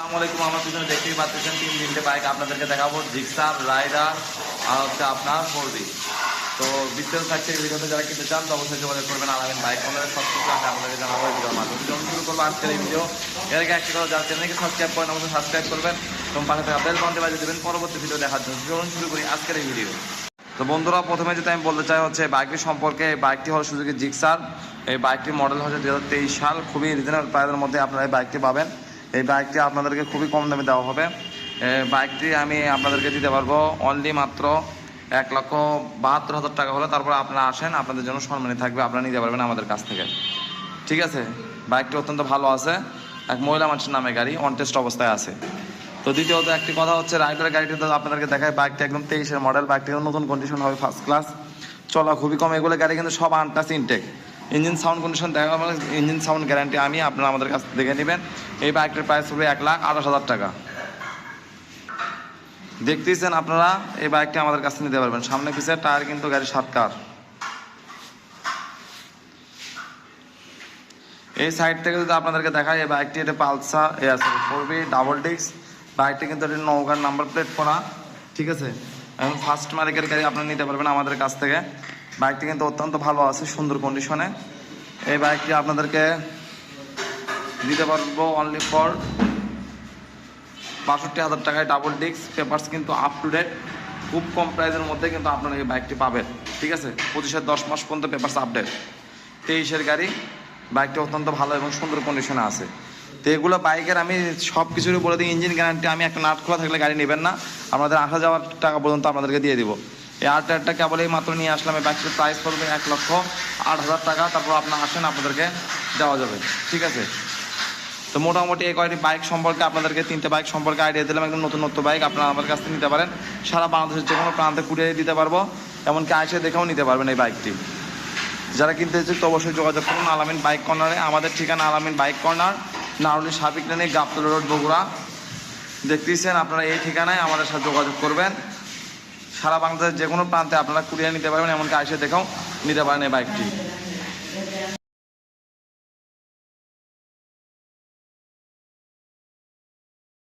আসসালামু আলাইকুম, আমার পিছনে দেখতেই পাচ্ছেন তিন তিনটে বাইক আপনাদেরকে দেখাবো। জিক্সার রাইডার আর হচ্ছে আপনার ফোরবি তো বিস্তারিত থাকছে এই ভিডিওতে, যারা কিনতে চান তো অবশ্যই যোগাযোগ করবেন আলামিন বাইক কর্নারের সব কিছু আমি আপনাদেরকে জানাব এই ভিডিওর মাধ্যমে। যখন শুরু করব আজকের এই ভিডিও। এর আগে একটি কথা যারা চ্যানেলকে সাবস্ক্রাইব করেন, অবশ্যই সাবস্ক্রাইব করবেন এবং পাশে থাকা বেল বাউন্ডে বাজিয়ে দেবেন। পরবর্তী ভিডিও দেখার জন্য চলুন শুরু করি আজকের এই ভিডিও তো বন্ধুরা, প্রথমে যেটা আমি বলতে চাই হচ্ছে বাইকটি সম্পর্কে এই বাইকটি হলো সুযোগী জিক্সার এই বাইকটির মডেল হচ্ছে দু হাজার তেইশ সাল। খুবই রিজনেবল প্রাইসের মধ্যে আপনারা এই বাইকটি পাবেন। এই বাইকটি আপনাদেরকে খুবই কম দামে দেওয়া হবে। বাইকটি আমি আপনাদেরকে দিতে পারব অনলি মাত্র এক লক্ষ বাহাত্তর হাজার টাকা হলে। তারপর আপনারা আসেন, আপনাদের জন্য সম্মানী থাকবে, আপনারা নিতে পারবেন আমাদের কাছ থেকে। ঠিক আছে? বাইকটি অত্যন্ত ভালো আছে। এক মহিলা মানুষের নামে গাড়ি অন টেস্ট অবস্থায় আছে। তো দ্বিতীয়ত একটি কথা হচ্ছে রাইডার গাড়িটি তো আপনাদেরকে দেখায় বাইকটা একদম তেইশের মডেল বাইকটি নতুন কন্ডিশন হবে ফার্স্ট ক্লাস চলা খুবই কম, এগুলো গাড়ি কিন্তু সব untouched intact engine sound condition দেখা মানে ইঞ্জিন সাউন্ড গ্যারান্টি আমি আপনারা আমাদের কাছ দেখে নেবেন। এই বাইকটার প্রাইস হবে এক লাখ আঠাশ হাজার টাকা। দেখতেইছেন আপনারা, এই বাইকটি আমাদের কাছে নিতে পারবেন। সামনে পিছের টায়ার কিন্তু গাড়ির সাত কার। এই সাইড থেকে যদি আপনাদেরকে দেখাই, এই বাইকটি এটা Pulsar four V double disc বাইকটি কিন্তু এটা নৌকার নাম্বার প্লেট করা, ঠিক আছে? এবং ফার্স্ট মালিকের গাড়ি আপনারা নিতে পারবেন আমাদের কাছ থেকে। বাইকটি কিন্তু অত্যন্ত ভালো আছে, সুন্দর কন্ডিশনে এই বাইকটি আপনাদেরকে দিতে পারব অনলি ফর বাষট্টি হাজার টাকায় ডাবল ডিস্ক পেপারস কিন্তু আপ টু ডেট খুব কম প্রাইসের মধ্যে কিন্তু আপনারা এই বাইকটি পাবেন, ঠিক আছে? পঁচিশের দশ মাস পর্যন্ত পেপারস আপডেট তেইশের গাড়ি, বাইকটি অত্যন্ত ভালো এবং সুন্দর কন্ডিশনে আছে। তো এগুলো বাইকের আমি সব কিছুরই বলে দিই ইঞ্জিন গ্যারান্টি আমি একটা নাট খোলা থাকলে গাড়ি নেবেন না। আমাদের আসা যাওয়ার টাকা পর্যন্ত আপনাদেরকে দিয়ে দিব। এই আট টায়ারটা কেবল এই মাত্র নিয়ে আসলাম। এই বাইকটির প্রাইস পড়বে এক লক্ষ আট হাজার টাকা। তারপর আপনার আসেন, আপনাদেরকে দেওয়া যাবে। ঠিক আছে? তো মোটামুটি এই কয়টি বাইক সম্পর্কে আপনাদেরকে তিনটে বাইক সম্পর্কে আইডিয়া দিলাম। একদম নতুন নতুন বাইক আপনারা আমার কাছ থেকে নিতে পারেন। সারা বাংলাদেশের যে কোনো প্রান্তে কুড়িয়ে দিতে পারব। এমনকি আইসে দেখেও নিতে পারবেন এই বাইকটি যারা কিনতে ইচ্ছুক তো অবশ্যই যোগাযোগ করুন। আলামিন বাইক কর্নারে আমাদের ঠিকানা আলামিন বাইক কর্নার নারুলি সাবিক লেনে গাবতলা রোড বগুড়া। দেখতেইছেন আপনারা এই ঠিকানায় আমাদের সাথে যোগাযোগ করবেন। সারা বাংলাদেশের যে কোনো প্রান্তে আপনারা কুড়িয়ে নিতে পারবেন, এমনকি আইসে দেখেও নিতে পারেন এই বাইকটি।